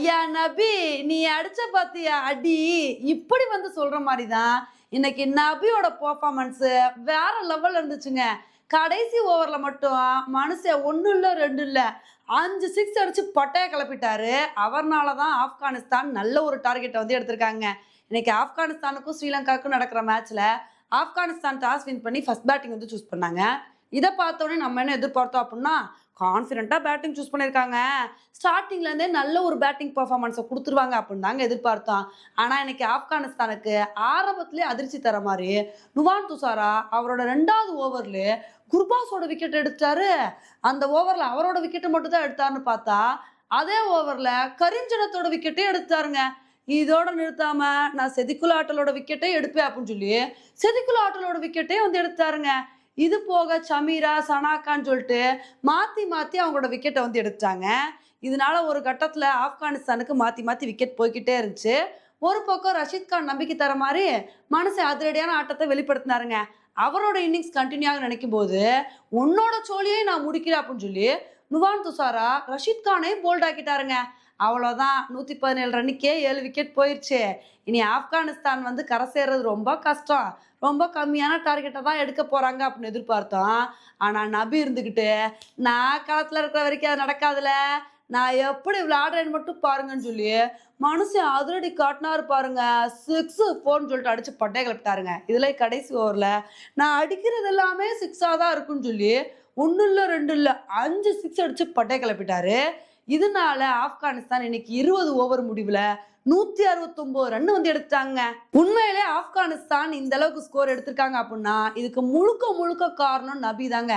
ஐயா நபி நீ அடிச்ச பாத்தியா? அடி. இப்படி வந்து சொல்ற மாதிரி தான் இன்னைக்கு நபியோட பர்ஃபார்மன்ஸ் வேற லெவல் இருந்துச்சுங்க. கடைசி ஓவர்ல மட்டும் மனுஷன் ஒன்றும் இல்லை ரெண்டு இல்லை அஞ்சு சிக்ஸ் அடிச்சு பட்டைய கிளப்பிட்டாரு. அவர்னால தான் ஆப்கானிஸ்தான் நல்ல ஒரு டார்கெட்டை வந்து எடுத்திருக்காங்க. இன்னைக்கு ஆப்கானிஸ்தானுக்கும் ஸ்ரீலங்காவுக்கும் நடக்கிற மேட்ச்ல ஆப்கானிஸ்தான் டாஸ் வின் பண்ணி ஃபர்ஸ்ட் பேட்டிங் வந்து சூஸ் பண்ணாங்க. இதை பார்த்தோன்னே நம்ம என்ன எதிர்பார்த்தோம் அப்படின்னா கான்ஃபிடென்ட்டாக பேட்டிங் சூஸ் பண்ணியிருக்காங்க ஸ்டார்டிங்லேருந்தே நல்ல ஒரு பேட்டிங் பர்ஃபார்மன்ஸை கொடுத்துருவாங்க அப்படின்னு தாங்க எதிர்பார்த்தோம். ஆனால் இன்னைக்கு ஆப்கானிஸ்தானுக்கு ஆரம்பத்திலே அதிர்ச்சி தர மாதிரி நுவான் துசாரா அவரோட ரெண்டாவது ஓவரில் குர்பாஸோட விக்கெட் எடுத்தாரு. அந்த ஓவரில் அவரோட விக்கெட்டை மட்டும் தான் எடுத்தாருன்னு பார்த்தா அதே ஓவரில் கரிஞ்சனத்தோட விக்கெட்டே எடுத்தாருங்க. இதோட நிறுத்தாம நான் செதிக்குல ஆட்டலோட விக்கெட்டே எடுப்பேன் அப்படின்னு சொல்லி செதிக்குல ஆட்டலோட விக்கெட்டே வந்து எடுத்தாருங்க. இது போக சமீரா சனாக்கான்னு சொல்லிட்டு மாற்றி மாற்றி அவங்களோட விக்கெட்டை வந்து எடுத்தாங்க இதனால ஒரு கட்டத்தில் ஆப்கானிஸ்தானுக்கு மாற்றி மாற்றி விக்கெட் போய்கிட்டே இருந்துச்சு. ஒரு பக்கம் ரஷீத் கான் நம்பிக்கை தர மாதிரி மனசு அதிரடியான ஆட்டத்தை வெளிப்படுத்தினாருங்க. அவரோட இன்னிங்ஸ் கண்டினியூ ஆக நினைக்கும் போது உன்னோட சோழியை நான் முடிக்கிறேன் அப்படின்னு சொல்லி நுவான் துசாரா ரஷீத் கானை போல்ட் ஆக்கிட்டாருங்க. அவ்வளோதான் நூற்றி பதினேழு ரன்னுக்கே ஏழு விக்கெட் போயிடுச்சு இனி ஆப்கானிஸ்தான் வந்து கரை சேர்றது ரொம்ப கஷ்டம். ரொம்ப கம்மியான டார்கெட்டை தான் எடுக்க போகிறாங்க அப்படின்னு எதிர்பார்த்தோம். ஆனால் நபி இருந்துக்கிட்டு நான் காலத்தில் இருக்கிற வரைக்கும் அது நடக்காதுல. நான் எப்படி விளையாடுறேன்னு மட்டும் பாருங்கன்னு சொல்லி மனுஷன் அதிரடி காட்டினாரு பாருங்க. சிக்ஸு ஃபோர்னு சொல்லிட்டு அடிச்சு பட்டையை கிளப்பிட்டாருங்க. இதில் கடைசி ஓவரில் நான் அடிக்கிறது எல்லாமே சிக்ஸாக தான் இருக்குன்னு சொல்லி ஒன்றும் இல்லை ரெண்டு இல்லை அஞ்சு சிக்ஸ் அடித்து பட்டை கிளப்பிட்டாரு. இதனால ஆப்கானிஸ்தான் இன்னைக்கு இருபது ஓவர் முடிவில் நூத்தி அறுபத்தொன்பது ரன் வந்து எடுத்தாங்க உண்மையிலே ஆப்கானிஸ்தான் இந்த அளவுக்கு ஸ்கோர் எடுத்திருக்காங்க அப்படின்னா இதுக்கு முழுக்க முழுக்க காரணம் நபி தாங்க.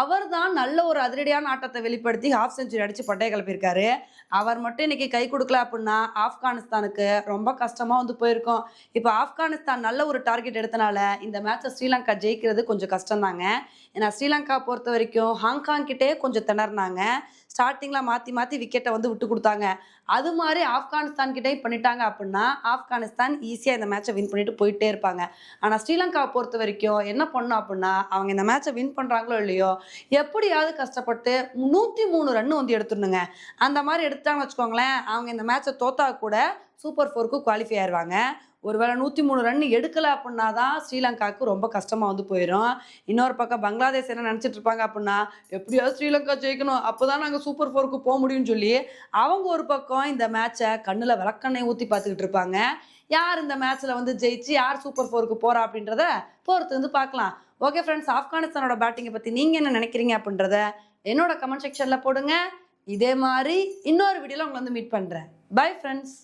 அவர் தான் நல்ல ஒரு அதிரடியான ஆட்டத்தை வெளிப்படுத்தி ஹாஃப் செஞ்சுரி அடிச்சு பட்டைய கிளப்பியிருக்காரு. அவர் மட்டும் இன்னைக்கு கை கொடுக்கல அப்படின்னா ஆப்கானிஸ்தானுக்கு ரொம்ப கஷ்டமா வந்து போயிருக்கும். இப்போ ஆப்கானிஸ்தான் நல்ல ஒரு டார்கெட் எடுத்தனால இந்த மேட்சை ஸ்ரீலங்கா ஜெயிக்கிறது கொஞ்சம் கஷ்டம் தாங்க ஏன்னா ஸ்ரீலங்கா பொறுத்த வரைக்கும் ஹாங்காங் கிட்டே கொஞ்சம் திணறினாங்க. ஸ்டார்டிங்கில் மாற்றி மாற்றி விக்கெட்டை வந்து விட்டு கொடுத்தாங்க. அது மாதிரி ஆப்கானிஸ்தான் கிட்டே பண்ணிட்டாங்க அப்படின்னா ஆப்கானிஸ்தான் ஈஸியாக இந்த மேட்சை வின் பண்ணிட்டு போயிட்டே இருப்பாங்க. ஆனால் ஸ்ரீலங்காவை பொறுத்த வரைக்கும் என்ன பண்ணும் அப்படின்னா அவங்க இந்த மேட்சை வின் பண்ணுறாங்களோ இல்லையோ எப்படியாவது கஷ்டப்பட்டு நூற்றி மூணு ரன் வந்து எடுத்துடணுங்க. அந்த மாதிரி எடுத்துட்டாங்கன்னு வச்சுக்கோங்களேன் அவங்க இந்த மேட்சை தோத்தா கூட சூப்பர் ஃபோருக்கு குவாலிஃபை ஆயிடுவாங்க ஒருவேளை நூற்றி மூணு ரன் எடுக்கலை அப்படின்னா தான் ஸ்ரீலங்காவுக்கு ரொம்ப கஷ்டமாக வந்து போயிடும் இன்னொரு பக்கம் பங்களாதேஷ் என்ன நினச்சிட்டு இருப்பாங்க அப்படின்னா எப்படியாவது ஸ்ரீலங்கா ஜெயிக்கணும். அப்போ தான் நாங்கள் சூப்பர் ஃபோருக்கு போக முடியும்னு சொல்லி அவங்க ஒரு பக்கம் இந்த மேட்சை கண்ணில் விளக்கண்ணை ஊற்றி பார்த்துக்கிட்டு இருப்பாங்க. யார் இந்த மேட்ச்சில் வந்து ஜெயிச்சு யார் சூப்பர் ஃபோருக்கு போகிறா அப்படின்றத பொறுத்து வந்து பார்க்கலாம். ஓகே ஃப்ரெண்ட்ஸ் ஆப்கானிஸ்தானோட பேட்டிங்கை பற்றி நீங்கள் என்ன நினைக்கிறீங்க அப்படின்றத என்னோட கமெண்ட் செக்ஷனில் போடுங்க. இதே மாதிரி இன்னொரு வீடியோவில் உங்களை வந்து மீட் பண்ணுறேன் பை ஃப்ரெண்ட்ஸ்